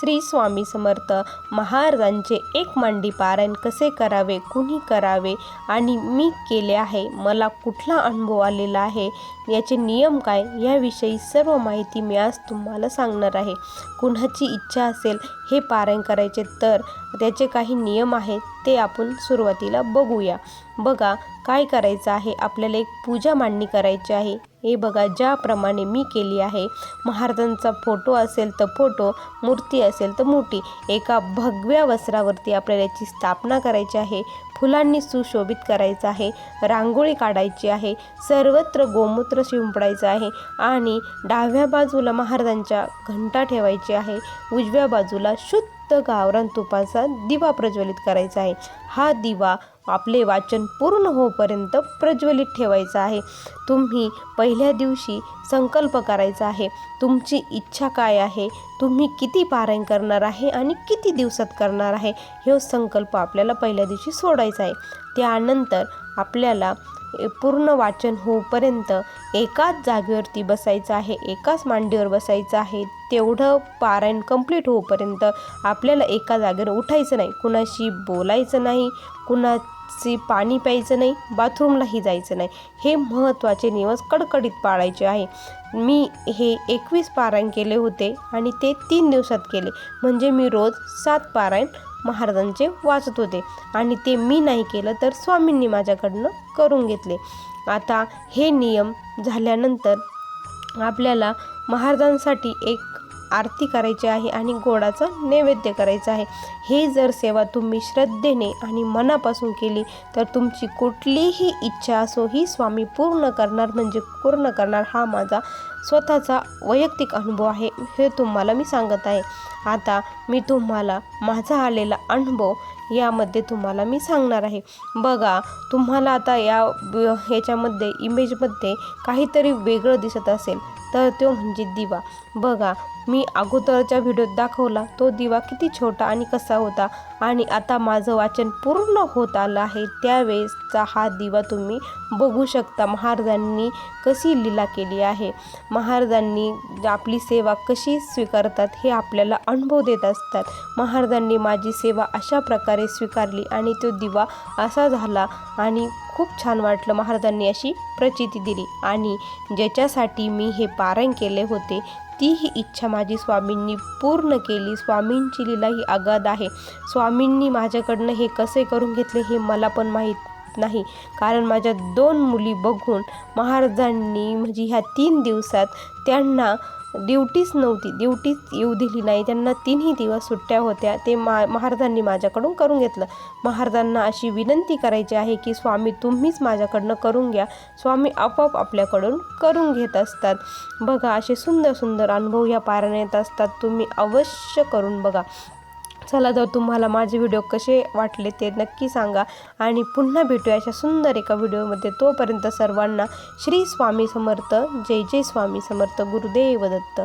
श्री स्वामी समर्थ महाराजांचे एक मांडी पारायण कसे करावे कुणी करावे आणि मी केले आहे मला कुठला अनुभव आलेला आहे याचे नियम काय याविषयी सर्व माहिती मी आज तुम्हाला सांगणार आहे. कुणाची इच्छा असेल हे पारायण करायचे तर त्याचे काही नियम आहेत ते आपण सुरुवातीला बघूया. बघा काय करायचं आहे आपल्याला एक पूजा मांडणी करायची आहे. हे बघा ज्याप्रमाणे मी केली आहे महाराजांचा फोटो असेल तर फोटो मूर्ती असेल तर मूर्ती. एका भगव्या वस्त्रावरती आपल्याला याची स्थापना करायची आहे. फुलांनी सुशोभित करायचं आहे रांगोळी काढायची आहे सर्वत्र गोमूत्र शिंपडायचं आहे आणि डाव्या बाजूला महाराजांच्या घंटा ठेवायची आहे. उजव्या बाजूला शुद्ध गावरान तुपाचा दिवा प्रज्वलित करायचा आहे. हा दिवा आपले वाचन पूर्ण होईपर्यंत प्रज्वलित ठेवायचा आहे. तुम्ही पहिल्या दिवशी संकल्प करायचा आहे तुमची इच्छा काय आहे तुम्ही किती पारायण करणार आहे आणि किती दिवसात करणार आहे हे संकल्प आपल्याला पहिल्या दिवशी सोडायचा आहे. त्यानंतर आपल्याला पूर्ण वाचन होऊपर्यंत एकाच जागेवरती बसायचं आहे एकाच मांडीवर बसायचं आहे तेवढं पारायण कंप्लीट होऊपर्यंत आपल्याला एका जागेवर उठायचं नाही. कुणाशी बोलायचं नाही कुणाची पाणी प्यायचं नाही बाथरूमलाही जायचं नाही. हे महत्त्वाचे नियम कडकडीत पाळायचे आहे. मी हे एकवीस पारायण केले होते आणि ते तीन दिवसात केले. म्हणजे मी रोज सात पारायण महाराजांचे वाचत होते. आणि ते मी नाही केलं तर स्वामींनी माझ्याकडनं करून घेतले. आता हे नियम झाल्यानंतर आपल्याला महाराजांसाठी एक आरती करायची आहे आणि गोडाचं नैवेद्य करायचं आहे. हे जर सेवा तुम्ही श्रद्धेने आणि मनापासून केली तर तुमची कुठलीही इच्छा असो ही स्वामी पूर्ण करणार म्हणजे पूर्ण करणार हा माझा स्वतःचा वैयक्तिक अनुभव आहे. हे तुम्हाला मी सांगत आहे. आता मी तुम्हाला माझा आलेला अनुभव यामध्ये तुम्हाला मी सांगणार आहे. बघा तुम्हाला आता या ह्याच्यामध्ये इमेजमध्ये काहीतरी वेगळं दिसत असेल तर तो म्हणजे दिवा. बघा मी अगोदरच्या व्हिडिओत दाखवला तो दिवा किती छोटा आणि कसा होता आणि आता माझं वाचन पूर्ण होत आलं आहे. त्यावेळेसचा हा दिवा तुम्ही बघू शकता महाराजांनी कशी लीला केली आहे. महाराजांनी आपली सेवा कशी स्वीकारतात हे आपल्याला अनुभव देत असतात. महाराजांनी माझी सेवा अशा प्रकारे स्वीकारली आणि तो दिवा असा झाला आणि खूप छान वाटलं महाराजांनी अशी प्रचिती दिली. आणि ज्याच्यासाठी मी हे पारायण केले होते ती ही इच्छा माझी स्वामींनी पूर्ण केली. स्वामींची लीला ही अगाध आहे. स्वामींनी माझ्याकडनं हे कसे करून घेतले हे मला पण माहीत नाही. कारण माझ्या दोन मुली बघून महाराजांनी म्हणजे ह्या तीन दिवसात त्यांना ड्युटीच नव्हती. ड्युटीच येऊ दिली नाही. त्यांना तीनही दिवस सुट्ट्या होत्या. ते मा महाराजांनी माझ्याकडून करून घेतलं. महाराजांना अशी विनंती करायची आहे की स्वामी तुम्हीच माझ्याकडनं करून घ्या. स्वामी आपोआप आपल्याकडून करून घेत असतात. बघा असे सुंदर सुंदर अनुभव या येत असतात. तुम्ही अवश्य करून बघा. चला तर तुम्हाला माझे व्हिडिओ कसे वाटले ते नक्की सांगा. आणि पुन्हा भेटूया अशा सुंदर एका व्हिडिओमध्ये तोपर्यंत सर्वांना श्री स्वामी समर्थ. जय जय स्वामी समर्थ. गुरुदेव दत्त.